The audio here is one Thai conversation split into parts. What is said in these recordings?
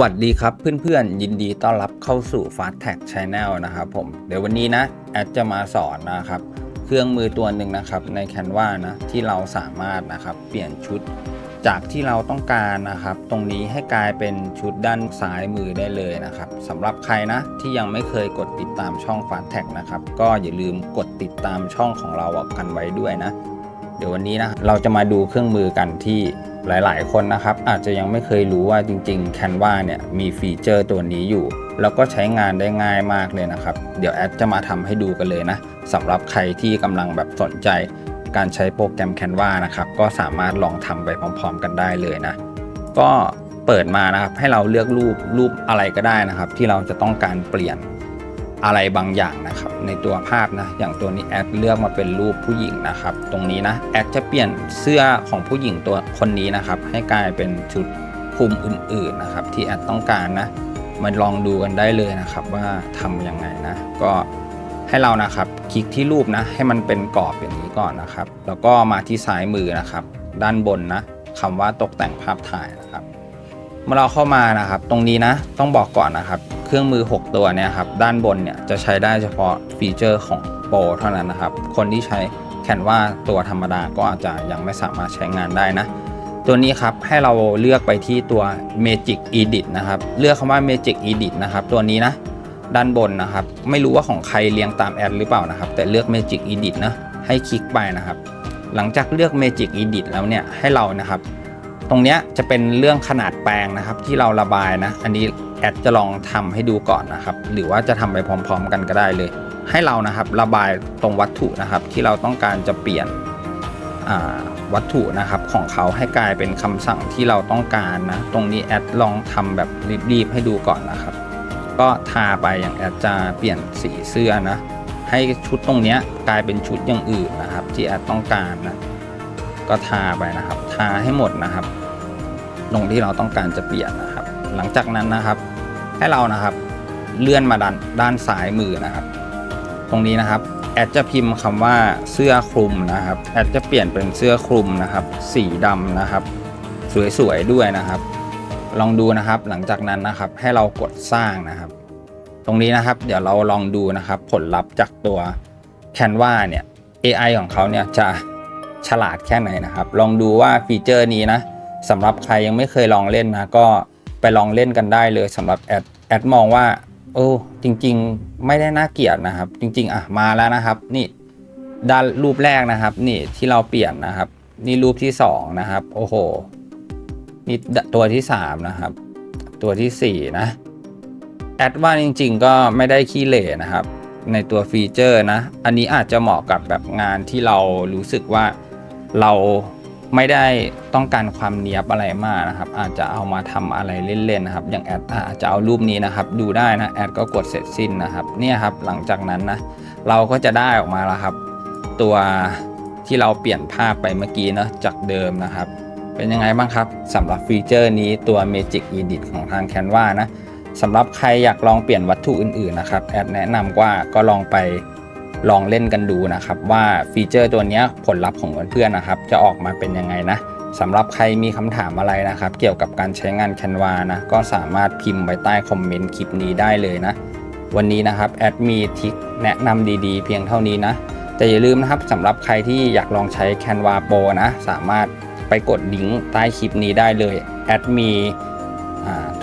วัสดีครับเพื่อนๆ ยินดีต้อนรับเข้าสู่ Fast Tag Channel นะครับผมเดี๋ยววันนี้นะแอดจะมาสอนนะครับ เครื่องมือตัวหนึ่งนะครับใน Canva นะที่เราสามารถนะครับเปลี่ยนชุดจากที่เราต้องการนะครับ ตรงนี้ให้กลายเป็นชุดด้านซ้ายมือได้เลยนะครับสำหรับใครนะที่ยังไม่เคยกดติดตามช่อง Fast Tag นะครับก็อย่าลืมกดติดตามช่องของเรากันไว้ด้วยนะ เดี๋ยววันนี้นะเราจะมาดูเครื่องมือกันที่ หลายๆ คนนะครับ อาจจะยังไม่เคยรู้ว่าจริงๆ Canva เนี่ยมีฟีเจอร์ตัวนี้อยู่ แล้วก็ใช้งานได้ง่ายมากเลยนะครับ เดี๋ยวแอดจะมาทำให้ดูกันเลยนะสำหรับใครที่กำลังแบบสนใจ การใช้โปรแกรม Canva นะครับ ก็สามารถลองทำไปพร้อม ๆ กันได้เลยนะ ก็เปิดมานะครับให้เราเลือกรูปรูปอะไรก็ได้นะครับ ที่เราจะต้องการเปลี่ยน อะไรบางอย่างนะครับ ในตัวภาพนะอย่างตัวนี้แอดเลือกมาเป็นรูปผู้หญิงนะครับ ตรงนี้นะแอดจะเปลี่ยนเสื้อของผู้หญิงตัวคนนี้นะครับ ให้กลายเป็นชุดคลุมอื่น ๆนะครับ ที่แอดต้องการนะมาลองดูกันได้เลยนะครับว่าทำยังไงนะ ก็ให้เรานะครับคลิกที่รูปนะ ให้มันเป็นกรอบอย่างนี้ก่อนนะครับ แล้วก็มาที่ซ้ายมือนะครับ ด้านบนนะคำว่าตกแต่งภาพถ่ายนะครับ เมื่อเราเข้ามานะครับ ตรงนี้นะต้องบอกก่อนนะครับ เครื่องมือ 6 ตัวเนี่ยครับด้านบนเนี่ยจะใช้ได้เฉพาะฟีเจอร์ของโปรเท่านั้นนะครับ คนที่ใช้แคนว่าตัวธรรมดาก็อาจจะยังไม่สามารถใช้งานได้นะ ตัวนี้ครับให้เราเลือกไปที่ตัว Magic Edit นะครับ เลือกคำว่า Magic Edit นะครับ ตัวนี้นะด้านบนนะครับ ไม่รู้ว่าของใครเรียงตามแอดหรือเปล่านะครับ แต่เลือก Magic Edit นะให้คลิกไปนะครับ หลังจากเลือก Magic Edit แล้วเนี่ยให้เรานะครับ ตรงเนี้ยจะเป็นเรื่องขนาดแปลงนะครับ ที่เราระบายนะ อันนี้แอดจะลองทำให้ดูก่อนนะครับ หรือว่าจะทำไปพร้อม ๆ กันก็ได้เลย ให้เรานะครับระบายตรงวัตถุนะครับ ที่เราต้องการจะเปลี่ยนวัตถุนะครับของเขาให้กลายเป็นคำสั่งที่เราต้องการนะ ตรงนี้แอดลองทำแบบรีบๆให้ดูก่อนนะครับ ก็ทาไปอย่างแอดจะเปลี่ยนสีเสื้อนะให้ชุดตรงนี้กลายเป็นชุดอย่างอื่นนะครับ ที่แอดต้องการนะ ก็ทาไปนะครับ ทาให้หมดนะครับ ตรงที่เราต้องการจะเปลี่ยนนะครับ หลังจากนั้นนะครับ ให้เรานะครับเลื่อนมาด้านด้านซ้ายมือนะครับ ตรงนี้นะครับแอดจะพิมพ์คำว่าเสื้อคลุมนะครับแอดจะเปลี่ยนเป็นเสื้อคลุมนะครับ สีดำนะครับ สวยๆด้วยนะครับ ลองดูนะครับหลังจากนั้นนะครับให้เรากดสร้างนะครับ ตรงนี้นะครับ เดี๋ยวเราลองดูนะครับ ผลลัพธ์จากตัว Canva เนี่ย AI ของเขาเนี่ยจะ ฉลาดแค่ไหนนะครับ ลองดูว่าฟีเจอร์นี้นะสำหรับใครยังไม่เคยลองเล่นนะ ก็ไปลองเล่นกันได้เลยสำหรับแอดแอดมองว่าโอ้จริง ๆ ไม่ได้น่าเกลียดนะครับ จริง ๆ อะ มาแล้วนะครับ นี่ด้านรูปแรกนะครับ นี่ที่เราเปลี่ยนนะครับ นี่รูปที่สองนะครับ โอ้โหนี่ตัวที่สามนะครับ ตัวที่สี่นะแอดว่าจริง ๆ ก็ไม่ได้ขี้เหร่นะครับ ในตัวฟีเจอร์นะ อันนี้อาจจะเหมาะกับแบบงานที่เรารู้สึกว่า เราไม่ได้ต้องการความเนียบอะไรมากนะครับ อาจจะเอามาทำอะไรเล่นๆนะครับ อย่างแอดอาจจะเอารูปนี้นะครับ ดูได้นะแอดก็กดเสร็จสิ้นนะครับเนี่ยครับหลังจากนั้นนะเราก็จะได้ออกมาแล้วครับ ตัวที่เราเปลี่ยนภาพไปเมื่อกี้เนะจากเดิมนะครับ เป็นยังไงบ้างครับสำหรับฟีเจอร์นี้ตัว Magic Edit ของทาง Canva นะสำหรับใครอยากลองเปลี่ยนวัตถุอื่นๆนะครับแอดแนะนำว่าก็ลองไป ลองเล่นกันดูนะครับ ว่าฟีเจอร์ตัวนี้ผลลัพธ์ของเพื่อนๆนะครับ จะออกมาเป็นยังไงนะสำหรับใครมีคำถามอะไรนะครับ เกี่ยวกับการใช้งาน Canva นะก็สามารถพิมพ์ไว้ใต้คอมเมนต์คลิปนี้ได้เลยนะ วันนี้นะครับแอดมีทิคแนะนำดีๆ เพียงเท่านี้นะแต่อย่าลืมนะครับสำหรับใครที่อยากลองใช้ Canva Pro นะ สามารถไปกดลิงก์ใต้คลิปนี้ได้เลยแอดมี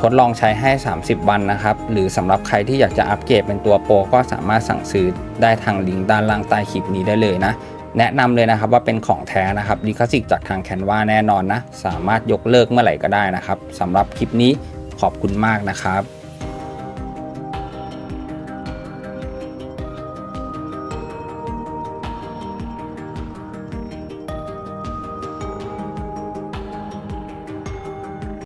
ทดลองใช้ให้ 30 วันนะครับ หรือสำหรับใครที่อยากจะอัปเกรดเป็นตัวโปรก็สามารถสั่งซื้อได้ทางลิงก์ด้านล่างใต้คลิปนี้ได้เลยนะ แนะนำเลยนะครับว่าเป็นของแท้นะครับลิขสิทธิ์จากทางแคนวาแน่นอนนะ สามารถยกเลิกเมื่อไหร่ก็ได้นะครับสำหรับคลิปนี้ขอบคุณมากนะครับ